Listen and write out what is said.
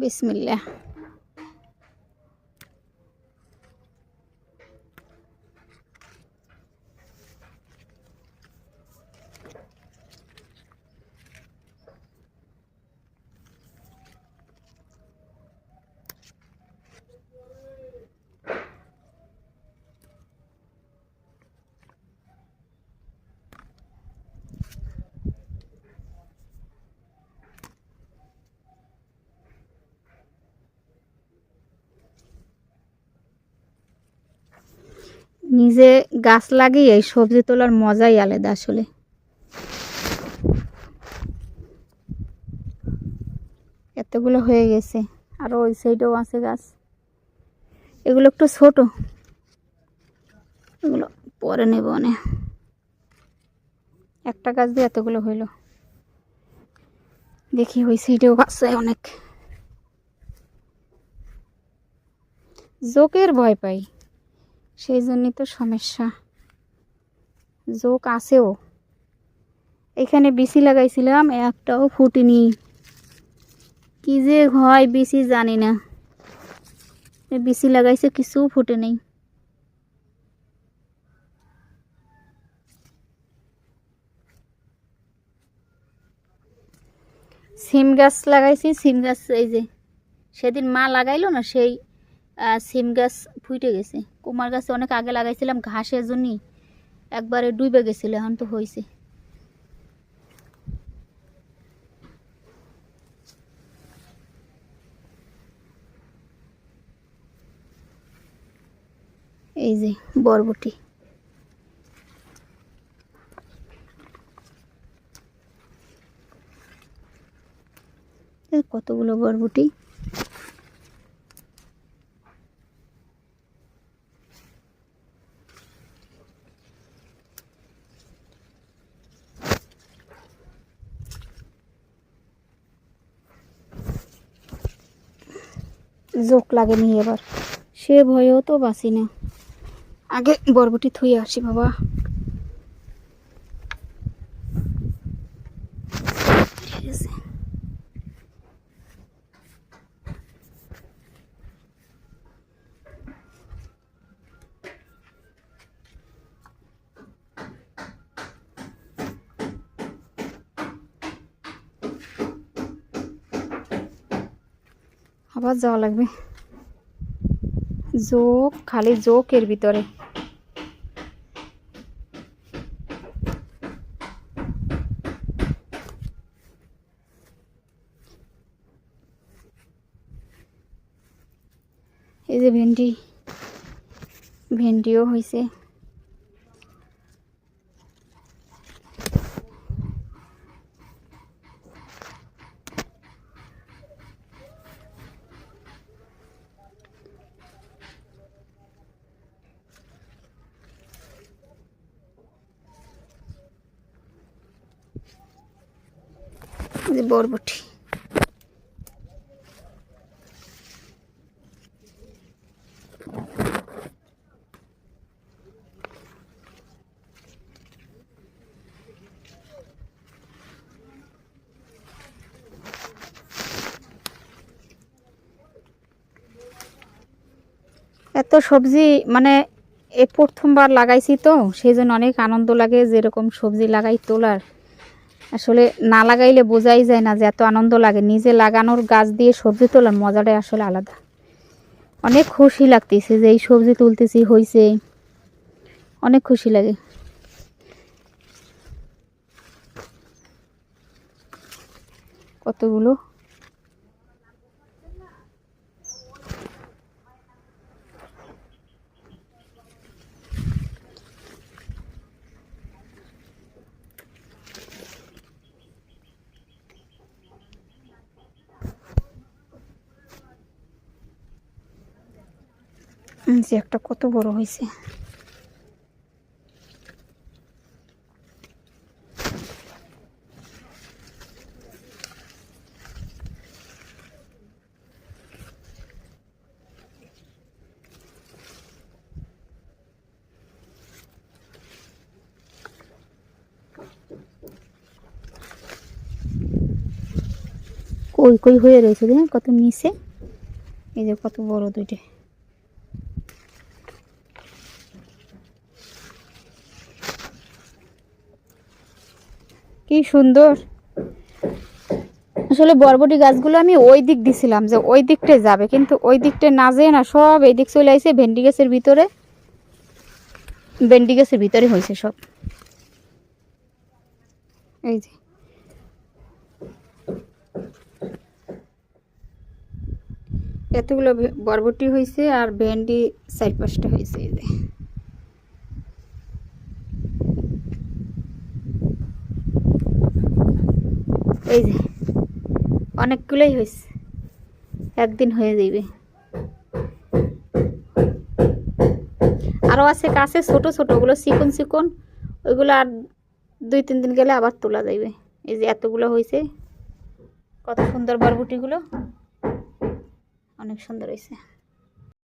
বিসমিল্লা নিজে গাছ লাগিয়ে এই সবজি তোলার মজাই আলাদা আসলে। এতগুলো হয়ে গেছে আরও ওই সাইডেও আছে গাছ। এগুলো একটু ছোট। এগুলো পরে নেব অনেক। একটা গাছ দিয়ে এতগুলো হইল। দেখি ওই সাইডেও আছে অনেক। জোকের ভয় পাই। সেই জন্যই তো সমস্যা। জোক আছেও। এখানে বিসি লাগাইছিলাম, একটাও ফুটেনি। কি যে হয় বিসি জানি না। বিসি লাগাইছে কিছু ফুটে নেই। সিম গাছ লাগাইছি, সিম গাছ এই যে, সেদিন মা লাগাইলো না, সেই সিম গাছ ফুটে গেছে। কুমার গাছে অনেক আগে লাগাইছিলাম, ঘাসের জন্যই একবারে ডুবে গেছিল, এখন তো হয়েছে এই যে বরবটি। কতগুলো বরবটি? জোক লাগেনি এবার। সে ভয়েও তো বাঁচি না। আগে বরবটি থুয়ে আসি, বাবা। ঠিক আছে। আবার যাওয়া লাগবে। জোক খালি জোকের ভিতরে। এই যে ভেন্ডি ভেন্ডিও হয়েছে বরবটি। এত সবজি মানে এ প্রথমবার লাগাইছি তো, সেই জন্য অনেক আনন্দ লাগে যেরকম সবজি লাগাই তোলার। আসলে না লাগাইলে বোঝাই যায় না যে এত আনন্দ লাগে। নিজে লাগানোর গাছ দিয়ে সবজি তোলার মজাটাই আসলে আলাদা। অনেক খুশি লাগতেছে যে এই সবজি তুলতেছি হয়েছে অনেক খুশি লাগে। কতগুলো? যে একটা কত বড় হয়েছে কই কই হয়ে রয়েছে দেখেন কত নিচে? এই যে কত বড় দুইটা। কি সুন্দর। আসলে বরবটি গাছগুলো আমি ওই দিক দিছিলাম যে ওই দিকটায় যাবে, কিন্তু ওই দিকটায় না যেয়ে না সব এই দিক চলে আইছে ভেন্ডি গাছের ভিতরে। ভেন্ডি গাছের ভিতরে হয়েছে সব। এই যে। এতগুলো বরবটি হয়েছে আর ভেন্ডি চার পাঁচটা হয়েছে এই যে। এই যে, অনেকগুলোই হয়েছে। একদিন হয়ে যাইবে। আরও আছে কাছে ছোট ছোট, ওগুলো চিকন চিকন, ওইগুলো আর দুই তিন দিন গেলে আবার তোলা যাইবে। এই যে এতগুলো হয়েছে, কত সুন্দর বরবটিগুলো, অনেক সুন্দর হয়েছে।